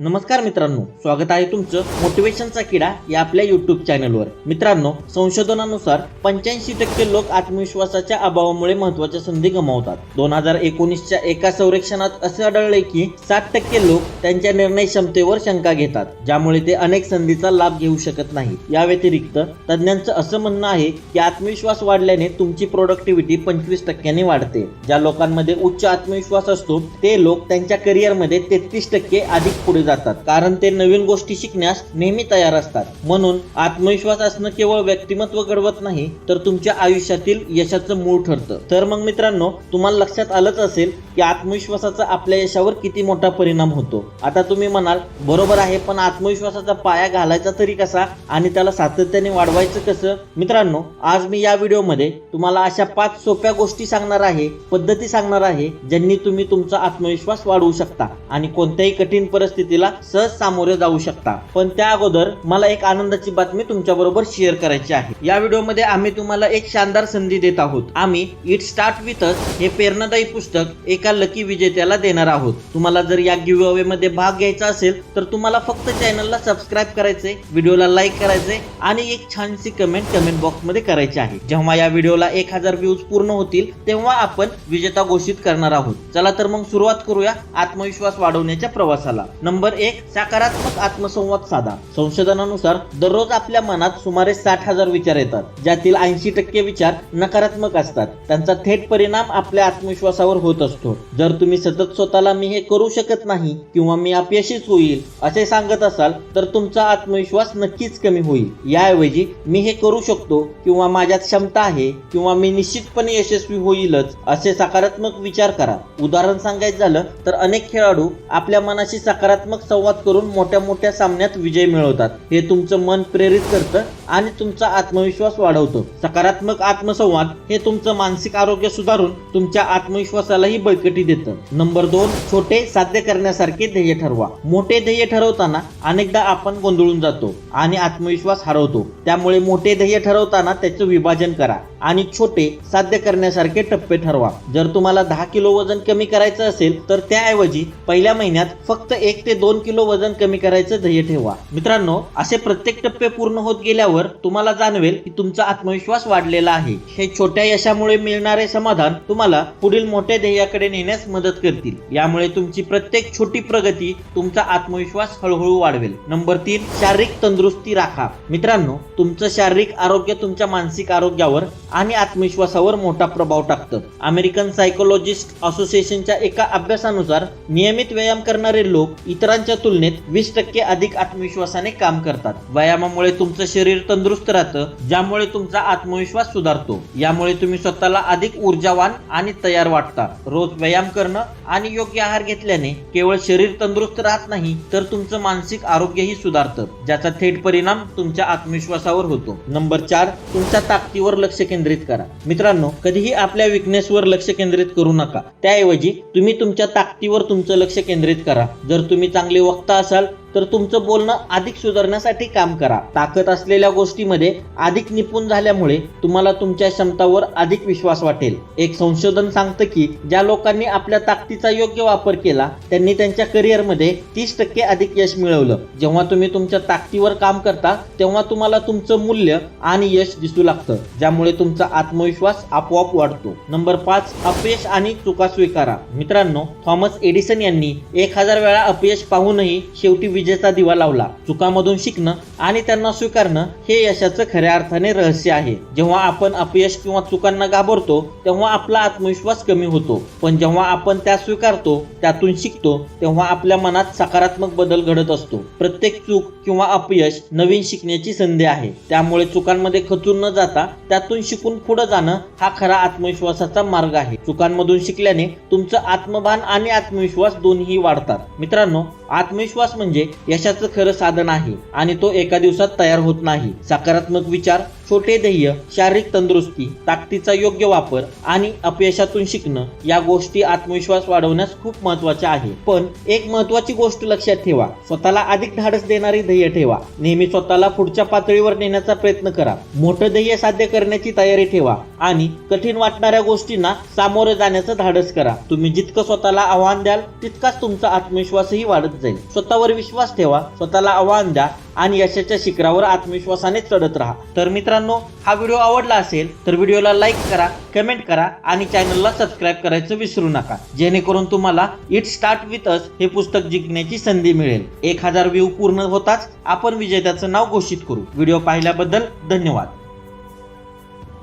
नमस्कार मित्रांनो स्वागत आहे तुमचं मोटिवेशनचा किडा या आपल्या युट्यूब चॅनलवर मित्रांनो संशोधनानुसार पंच्याऐंशी टक्के लोक आत्मविश्वासाच्या अभावामुळे महत्त्वाच्या संधी गमावतात. दोन हजार एकोणीसच्या एका संरक्षणात असे आढळले की सात टक्के लोक त्यांच्या निर्णय क्षमतेवर शंका घेतात ज्यामुळे ते अनेक संधीचा लाभ घेऊ शकत नाही या व्यतिरिक्त तज्ज्ञांचं असं म्हणणं आहे की आत्मविश्वास वाढल्याने तुमची प्रोडक्टिव्हिटी पंचवीस टक्क्यांनी वाढते. ज्या लोकांमध्ये उच्च आत्मविश्वास असतो ते लोक त्यांच्या करिअरमध्ये तेहतीस टक्के अधिक पुढे जातात. कारण ते नवीन गोष्टी शिकण्यास नेहमी तयार असतात. म्हणून आत्मविश्वास असणं केवळ व्यक्तिमत्व घडवत नाही तर तुमच्या आयुष्यातील यशाचं मूळ ठरतं. तर मग मित्रांनो तुम्हाला लक्षात आलंच असेल की आत्मविश्वासाचा आपल्या यशावर किती मोठा परिणाम होतो. आता तुम्ही म्हणाल बरोबर आहे पण आत्मविश्वासाचा पाया घालायचा तरी कसा आणि त्याला सातत्याने वाढवायचं कसं? मित्रांनो आज मी या व्हिडिओमध्ये तुम्हाला अशा पाच सोप्या गोष्टी सांगणार आहे पद्धती सांगणार आहे ज्यांनी तुम्ही तुमचा आत्मविश्वास वाढवू शकता. आणि कोणत्याही कठीण परिस्थितीत परिस्थितीला सहज सामोरे जाऊ शकता. पण त्या अगोदर मला एक आनंदाची बातमी तुमच्या बरोबर शेअर करायची आहे. या व्हिडिओमध्ये आम्ही तुम्हाला एक शानदार संधी देत आहोत. आम्ही इट स्टार्ट विथ अस हे प्रेरणादायी पुस्तक एका लकी विजेत्याला देणार आहोत. तुम्हाला जर या गिव्ह अवे मध्ये भाग घ्यायचा असेल तर तुम्हाला फक्त चॅनलला सबस्क्राईब करायचे व्हिडिओला लाईक करायचे आणि एक छानशी कमेंट कमेंट बॉक्समध्ये करायची आहे. जेव्हा या व्हिडिओला एक हजार व्ह्यूज पूर्ण होतील तेव्हा आपण विजेता घोषित करणार आहोत. चला तर मग सुरुवात करूया आत्मविश्वास वाढवण्याच्या प्रवासाला. नंबर एक सकारात्मक आत्मसंवाद साधा. संशोधनानुसार दररोज आपल्या मनात सुमारे साठ हजार विचार येतात ज्यातील ऐंशी टक्के विचार नकारात्मक असतात. त्यांचा थेट परिणाम आपल्या आत्मविश्वासावर होत असतो. जर तुम्ही सतत स्वतःला मी हे करू शकत नाही किंवा मी अपयशीच होईल असे सांगत असाल तर तुमचा आत्मविश्वास नक्कीच कमी होईल. याऐवजी मी हे करू शकतो किंवा माझ्यात क्षमता आहे किंवा मी निश्चितपणे यशस्वी होईलच असे सकारात्मक विचार करा. उदाहरण सांगायचं झालं तर अनेक खेळाडू आपल्या मनाशी सकारात्मक संवाद करून मोठ्या मोठ्या सामन्यात विजय मिळवतात. हे तुमचं मन प्रेरित करतं आणि तुमचा आत्मविश्वास वाढवतो. सकारात्मक आत्मसंवाद हे तुमचं मानसिक आरोग्य सुधारून तुमच्या आत्मविश्वासालाही बळकटी देतं. नंबर दोन छोटे साध्य करण्यासारखे ध्येय ठरवा. मोठे ध्येय ठरवताना अनेकदा आपण गोंधळून जातो आणि आत्मविश्वास हरवतो. त्यामुळे मोठे ध्येय ठरवताना त्याचं विभाजन करा आणि छोटे साध्य करण्यासारखे टप्पे ठरवा. जर तुम्हाला दहा किलो वजन कमी करायचं असेल तर त्याऐवजी पहिल्या महिन्यात फक्त एक ते दोन किलो वजन कमी करायचं ध्येय ठेवा. मित्रांनो असे प्रत्येक टप्पे पूर्ण होत गेल्यावर तुम्हाला जाणवेल की तुमचा आत्मविश्वास वाढलेला आहे. हे छोट्या यशामुळे मिळणारे समाधान तुम्हाला पुढील मोठ्या ध्येयाकडे नेण्यास मदत करतील. यामुळे तुमची प्रत्येक छोटी प्रगती तुमचा आत्मविश्वास हळूहळू वाढवेल. नंबर तीन शारीरिक तंदुरुस्ती राखा. मित्रांनो तुमचं शारीरिक आरोग्य तुमच्या मानसिक आरोग्यावर आणि आत्मविश्वासावर मोठा प्रभाव टाकतं. अमेरिकन सायकोलॉजिस्ट असोसिएशनच्या एका अभ्यासानुसार नियमित व्यायाम करणारे लोक इतर इतरांच्या तुलनेत वीस टक्के अधिक आत्मविश्वासाने काम करतात. व्यायामामुळे तुमचं शरीर तंदुरुस्त राहतं ज्यामुळे तुमचा आत्मविश्वास सुधारतो. यामुळे तुम्ही स्वतःला अधिक ऊर्जावान आणि तयार वाटता. रोज व्यायाम करणं आणि योग्य आहार घेतल्याने केवळ शरीर तंदुरुस्त राहत नाही तर तुमचं मानसिक आरोग्यही सुधारतं ज्याचा थेट परिणाम तुमच्या आत्मविश्वासावर होतो. नंबर चार तुमच्या ताकदीवर लक्ष केंद्रित करा. मित्रांनो कधीही आपल्या विकनेसवर लक्ष केंद्रित करू नका. त्याऐवजी तुम्ही तुमच्या ताकदीवर तुमचं लक्ष केंद्रित करा. जर तुम्ही चांगले वक्ता असाल तर तुमचं बोलणं अधिक सुधारण्यासाठी काम करा. ताकद असलेल्या गोष्टीमध्ये अधिक निपुण झाल्यामुळे तुम्हाला तुमच्या क्षमतावर अधिक विश्वास वाटेल. एक संशोधन सांगतं की ज्या लोकांनी आपल्या ताकदीचा योग्य वापर केला त्यांनी त्यांच्या करिअरमध्ये तीस टक्के अधिक यश मिळवलं. जेव्हा तुम्ही तुमच्या ताकदीवर काम करता तेव्हा तुम्हाला तुमचं मूल्य आणि यश दिसू लागतं ज्यामुळे तुमचा आत्मविश्वास आपोआप वाढतो. नंबर पाच अपयश आणि चुका स्वीकारा. मित्रांनो थॉमस एडिसन यांनी एक हजार वेळा अपयश पाहूनही शेवटी विजेचा दिवा लावला. चुकामधून शिकणं आणि त्यांना स्वीकारणं हे यशाचं खऱ्या अर्थाने रहस्य आहे. जेव्हा आपण अपयश किंवा चुकांना घाबरतो तेव्हा आपला आत्मविश्वास कमी होतो. पण जेव्हा आपण त्या स्वीकारतो त्यातून शिकतो तेव्हा आपल्या मनात सकारात्मक बदल घडत असतो. प्रत्येक चूक किंवा अपयश नवीन शिकण्याची संधी आहे. त्यामुळे चुकांमध्ये खचून न जाता त्यातून शिकून पुढे जाणं हा खरा आत्मविश्वासाचा मार्ग आहे. चुकांमधून शिकल्याने तुमचं आत्मभान आणि आत्मविश्वास दोन्ही वाढतात. मित्रांनो आत्मविश्वास म्हणजे यशाचं खरं साधन आहे आणि तो एका दिवसात तयार होत नाही. सकारात्मक विचार छोटे ध्येय शारीरिक तंदुरुस्ती ताकदीचा योग्य वापर आणि अपयशातून शिकणं या गोष्टी आत्मविश्वास वाढवण्यास खूप महत्त्वाच्या आहे पण एक महत्वाची गोष्ट लक्षात ठेवा स्वतःला अधिक धाडस देणारी ध्येय ठेवा. नेहमी स्वतःला पुढच्या पातळीवर नेण्याचा प्रयत्न करा. मोठं ध्येय साध्य करण्याची तयारी ठेवा आणि कठीण वाटणाऱ्या गोष्टींना सामोरं जाण्याचं धाडस करा. तुम्ही जितकं स्वतःला आव्हान द्याल तितकाच तुमचा आत्मविश्वासही वाढत जाईल. स्वतःवर विश्वास ठेवा स्वतःला आव्हान द्या आणि यशाच्या शिखरावर आत्मविश्वासाने चढत राहा. तर मित्रांनो हा व्हिडिओ आवडला असेल तर व्हिडिओला लाईक करा कमेंट करा आणि चॅनलला सबस्क्राईब करायचं विसरू नका. जेणेकरून तुम्हाला इट स्टार्ट विथ अस हे पुस्तक जिंकण्याची संधी मिळेल. एक हजार व्ह्यू पूर्ण होताच आपण विजेत्याचं नाव घोषित करू. व्हिडिओ पाहिल्याबद्दल धन्यवाद.